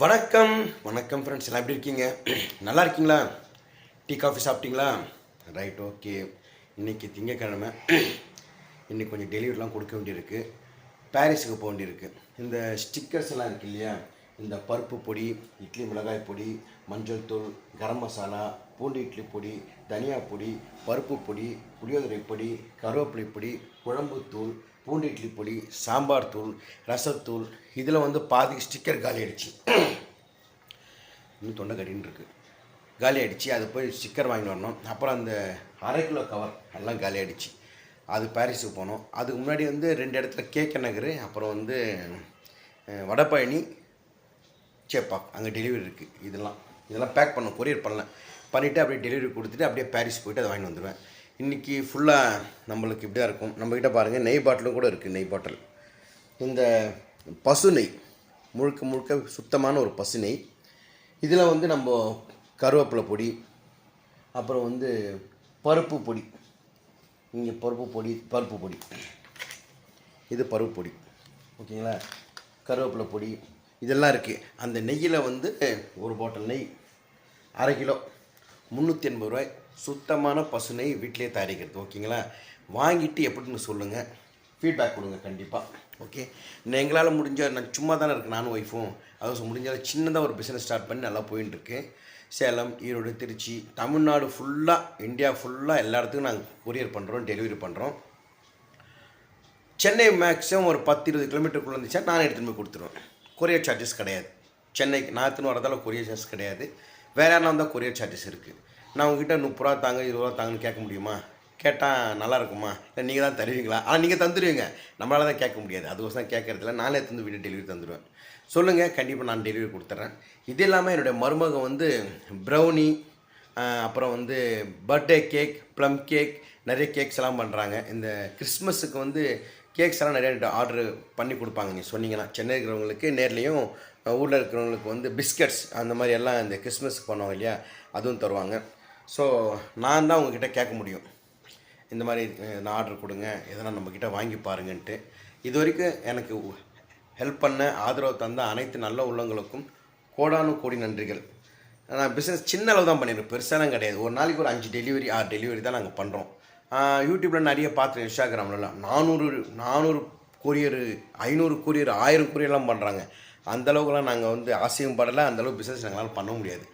வணக்கம். வணக்கம் ஃப்ரெண்ட்ஸ் எல்லாம் எப்படி இருக்கீங்க? நல்லா இருக்கீங்களா? டீ காஃபி சாப்பிட்டீங்களா? ரைட் ஓகே இன்றைக்கி திங்கக்கிழமை. இன்னைக்கு கொஞ்சம் டெலிவரிலாம் கொடுக்க வேண்டியிருக்கு. பாரிஸுக்கு போக வேண்டியிருக்கு. இந்த ஸ்டிக்கர்ஸ் எல்லாம் இருக்கு இல்லையா? இந்த பருப்பு பொடி இட்லி மிளகாய் பொடி மஞ்சள் தூள் கரம் மசாலா பூண்டு இட்லி பொடி தனியா பொடி பருப்பு பொடி புளியோதரை பொடி கருவேப்பிலை பொடி குழம்புத்தூள் பூண்டு இட்லி பொடி சாம்பார் தூள் ரசத்தூள் இதில் வந்து பாதி ஸ்டிக்கர் காலி ஆயிடுச்சு. இன்னும் தொண்டை கட்டின்னு இருக்குது காலி ஆயிடுச்சு. அது போய் ஸ்டிக்கர் வாங்கிட்டு வரணும். அப்புறம் அந்த அரை கிலோ கவர் எல்லாம் காலி ஆயிடுச்சு. அது பாரிஸுக்கு போனோம். அதுக்கு முன்னாடி வந்து ரெண்டு இடத்துல கேக்க நகர் அப்புறம் வந்து அஹ், வடபழனி சேப்பாக் அங்கே டெலிவரி இருக்குது இதெல்லாம். இதெல்லாம் பேக் பண்ண கொரியர் பண்ணல. பண்ணிவிட்டு அப்படியே டெலிவரி கொடுத்துட்டு அப்படியே பாரிஸ் போயிட்டு அதை வாங்கிட்டு வந்துடுவேன் இன்றைக்கி ஃபுல்லாக நம்மளுக்கு இப்படியா இருக்கும். நம்மக்கிட்ட பாருங்கள் நெய் பாட்டிலும் கூட இருக்குது நெய் பாட்டில். இந்த பசு நெய் முழுக்க முழுக்க சுத்தமான ஒரு பசு நெய். இதில் வந்து நம்ம கருவேப்பிலை பொடி அப்புறம் வந்து பருப்பு பொடி. இங்கே பருப்பு பொடி பருப்பு பொடி. இது பருப்பு பொடி. ஓகேங்களா? கருவேப்பிலை பொடி இதெல்லாம் இருக்குது அந்த நெய்யில் வந்து ஒரு பாட்டில் நெய் அரை கிலோ. முந்நூற்றி எண்பது ரூபாய் சுத்தமான பசு நெய் வீட்டிலே தயாரிக்கிறது. ஓகேங்களா? வாங்கிட்டு எப்படின்னு சொல்லுங்கள் ஃபீட்பேக் கொடுங்க கண்டிப்பாக ஓகே? நான் எங்களால் முடிஞ்ச நான் சும்மா தானே இருக்கேன் நானும் ஒய்ஃபும் அதுவும் முடிஞ்சால் சின்னதாக ஒரு பிஸ்னஸ் ஸ்டார்ட் பண்ணி நல்லா போயின்ட்டுருக்கு. சேலம் ஈரோடு திருச்சி தமிழ்நாடு ஃபுல்லாக இந்தியா ஃபுல்லாக எல்லா இடத்துக்கும் நாங்கள் கொரியர் பண்ணுறோம் டெலிவரி பண்ணுறோம் சென்னை மேக்ஸிமம் ஒரு பத்து இருபது கிலோமீட்டருக்குள்ளே இருந்துச்சா நானே எடுத்துகிட்டு போய் கொடுத்துருவேன். கொரியர் சார்ஜஸ் கிடையாது. சென்னைக்கு நான் எடுத்துன்னு வரதால கொரியர் சார்ஜஸ் கிடையாது. வேற யாரும் வந்தால் கொரியர் சார்ஜஸ் இருக்குது நான் உங்ககிட்ட முப்பது ரூபா தாங்க இருபது ரூபா தாங்கன்னு கேட்க முடியுமா? கேட்டால் நல்லா இருக்குமா? இல்லை நீங்கள் தான் தருவீங்களா? ஆனால் நீங்கள் தந்துடுவீங்க நம்மளால தான் கேட்க முடியாது. அதுக்கோசம் தான் கேட்கறதில்ல நானே எடுத்து வீடு டெலிவரி தந்துடுவேன் சொல்லுங்கள் கண்டிப்பாக நான் டெலிவரி கொடுத்துட்றேன் இது இல்லாமல் என்னுடைய மருமகன் வந்து ப்ரௌனி அப்புறம் வந்து பர்த்டே கேக் ப்ளம் கேக் நிறைய கேக்ஸ் எல்லாம் பண்ணுறாங்க இந்த கிறிஸ்மஸுக்கு வந்து கேக்ஸ் எல்லாம் நிறைய ஆர்டர் பண்ணி கொடுப்பாங்க. நீங்கள் சொன்னீங்கன்னா சென்னை இருக்கிறவங்களுக்கு நேர்லேயும் ஊரில் இருக்கிறவங்களுக்கு வந்து பிஸ்கட்ஸ் அந்த மாதிரி எல்லாம் இந்த கிறிஸ்மஸ்க்கு பண்ணுவாங்க இல்லையா? அதுவும் தருவாங்க. ஸோ நான் தான் உங்ககிட்ட கேட்க முடியும். இந்த மாதிரி நான் ஆர்டர் கொடுங்க. எதனா நம்மக்கிட்ட வாங்கி பாருங்கன்ட்டு. இது வரைக்கும் எனக்கு ஹெல்ப் பண்ண ஆதரவு தந்த அனைத்து நல்ல உள்ளங்களுக்கும் கோடானு கோடி நன்றிகள். நான் பிஸ்னஸ் சின்ன அளவு தான் பண்ணியிருக்கேன் பெருசாலாம் கிடையாது. ஒரு நாளைக்கு ஒரு அஞ்சு டெலிவரி ஆறு டெலிவரி தான் நாங்கள் பண்ணுறோம் யூடியூப்பில் நிறைய பார்த்துருக்கேன் இன்ஸ்டாகிராம்லலாம். நானூறு நானூறு கொரியர் ஐநூறு கொரியர் ஆயிரம் கொரியர்லாம் பண்ணுறாங்க அந்தளவுக்குலாம் நாங்கள் வந்து ஆசையும் படலை அந்தளவுக்கு பிஸ்னஸ் எங்களால் பண்ண முடியாது.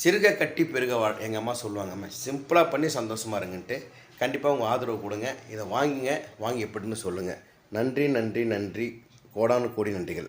சிறுக கட்டி பெருக வா எங்கள் அம்மா சொல்லுவாங்க அம்மா சிம்பிளாக பண்ணி சந்தோஷமாக இருங்கன்ட்டு. கண்டிப்பாக உங்கள் ஆதரவு கொடுங்க. இதை வாங்குங்க வாங்கி எப்படின்னு சொல்லுங்கள் நன்றி நன்றி நன்றி. கோடானு கோடி நன்றிகள்.